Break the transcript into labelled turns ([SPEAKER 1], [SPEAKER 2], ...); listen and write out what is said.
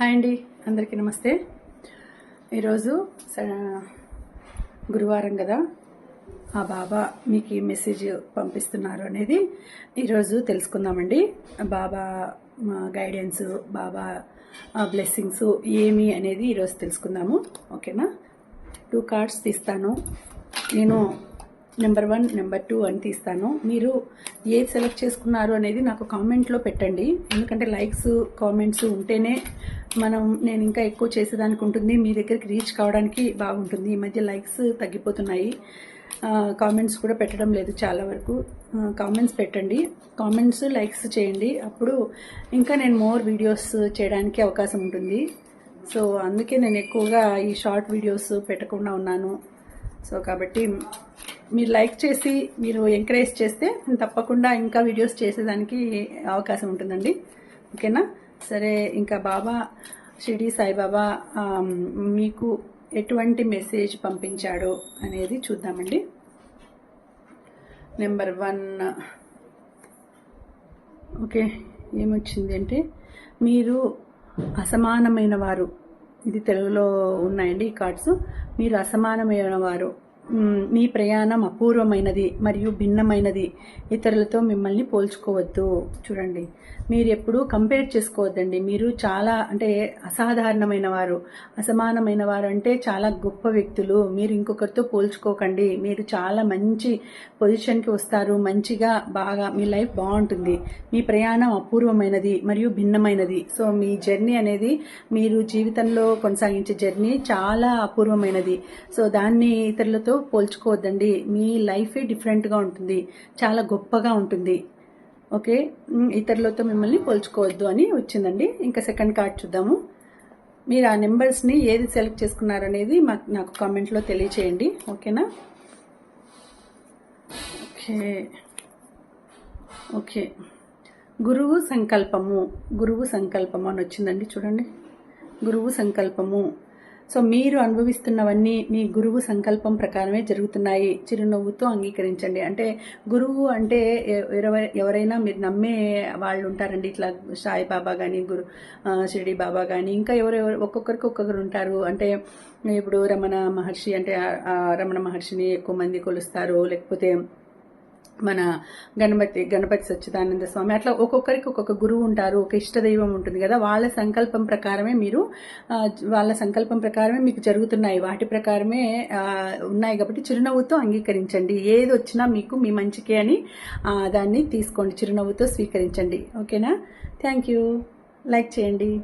[SPEAKER 1] Hi అండి అందరికీ నమస్తే. ఈరోజు స- గురువారం కదా. ఆ బాబా మీకు ఈ మెసేజ్ పంపిస్తున్నారు అనేది ఈరోజు తెలుసుకుందామండి. బాబా గైడెన్స్ బాబా బ్లెస్సింగ్స్ ఏమి అనేది ఈరోజు తెలుసుకుందాము. ఓకేనా? టూ కార్డ్స్ తీస్తాను. నేను నెంబర్ వన్ నెంబర్ టూ అని తీస్తాను. మీరు ఏది సెలెక్ట్ చేసుకున్నారు అనేది నాకు కామెంట్లో పెట్టండి. ఎందుకంటే లైక్స్ కామెంట్స్ ఉంటేనే మనం నేను ఇంకా ఎక్కువ చేసేదానికి ఉంటుంది. మీ దగ్గరికి రీచ్ కావడానికి బాగుంటుంది. ఈ మధ్య లైక్స్ తగ్గిపోతున్నాయి. కామెంట్స్ కూడా పెట్టడం లేదు చాలా వరకు. కామెంట్స్ పెట్టండి. కామెంట్స్ లైక్స్ చేయండి. అప్పుడు ఇంకా నేను మోర్ వీడియోస్ చేయడానికి అవకాశం ఉంటుంది. సో అందుకే నేను ఎక్కువగా ఈ షార్ట్ వీడియోస్ పెట్టకుండా ఉన్నాను. సో కాబట్టి మీరు లైక్ చేసి మీరు ఎంకరేజ్ చేస్తే తప్పకుండా ఇంకా వీడియోస్ చేసేదానికి అవకాశం ఉంటుందండి. ఓకేనా? సరే ఇంకా బాబా షిరిడి సాయిబాబా మీకు ఎటువంటి మెసేజ్ పంపించాడు అనేది చూద్దామండి. Number one. ఓకే ఏమొచ్చింది అంటే మీరు అసమానమైన వారు. ఇది తెలుగులో ఉన్నాయండి ఈ కార్డ్స్. మీరు అసమానమైన వారు. మీ ప్రయాణం అపూర్వమైనది మరియు భిన్నమైనది. ఇతరులతో మిమ్మల్ని పోల్చుకోవద్దు. చూడండి మీరు ఎప్పుడూ కంపేర్ చేసుకోవద్దండి. మీరు చాలా అంటే అసాధారణమైన వారు అసమానమైన వారు అంటే చాలా గొప్ప వ్యక్తులు. మీరు ఇంకొకరితో పోల్చుకోకండి. మీరు చాలా మంచి పొజిషన్కి వస్తారు. మంచిగా బాగా మీ లైఫ్ బాగుంటుంది. మీ ప్రయాణం అపూర్వమైనది మరియు భిన్నమైనది. సో మీ జర్నీ అనేది మీరు జీవితంలో కొనసాగించే జర్నీ చాలా అపూర్వమైనది. సో దాన్ని ఇతరులతో పోల్చుకోవద్దండి. మీ లైఫే డిఫరెంట్గా ఉంటుంది. చాలా గొప్పగా ఉంటుంది. ఓకే? ఇతరులతో మిమ్మల్ని పోల్చుకోవద్దు అని వచ్చిందండి. ఇంకా సెకండ్ కార్డ్ చూద్దాము. మీరు ఆ నెంబర్స్ని ఏది సెలెక్ట్ చేసుకున్నారనేది మాకు నాకు కామెంట్లో తెలియచేయండి. ఓకేనా? ఓకే. ఓకే. గురువు సంకల్పము. గురువు సంకల్పము అని వచ్చిందండి. చూడండి. గురువు సంకల్పము. సో మీరు అనుభవిస్తున్నవన్నీ మీ గురువు సంకల్పం ప్రకారమే జరుగుతున్నాయి. చిరునవ్వుతో అంగీకరించండి. అంటే గురువు అంటే ఎ- ఎవరైనా మీరు నమ్మే వాళ్ళు ఉంటారండి ఇట్లా సాయిబాబా కానీ గురు షిరిడి బాబా కానీ ఇంకా ఎవరెవరు ఒక్కొక్కరికి ఒక్కొక్కరు ఉంటారు. అంటే ఇప్పుడు రమణ మహర్షి అంటే రమణ మహర్షిని ఎక్కువ మంది కొలుస్తారు. లేకపోతే మన గణపతి గణపతి సచ్చిదానంద స్వామి అట్లా ఒక్కొక్కరికి ఒక్కొక్క గురువు ఉంటారు ఒక ఇష్ట దైవం ఉంటుంది కదా వాళ్ళ సంకల్పం ప్రకారమే మీరు వాళ్ళ సంకల్పం ప్రకారమే మీకు జరుగుతున్నాయి. వాటి ప్రకారమే ఉన్నాయి కాబట్టి చిరునవ్వుతో అంగీకరించండి. ఏది వచ్చినా మీకు మీ మంచికే అని దాన్ని తీసుకోండి. చిరునవ్వుతో స్వీకరించండి. ఓకేనా? థ్యాంక్ యూ లైక్ చేయండి.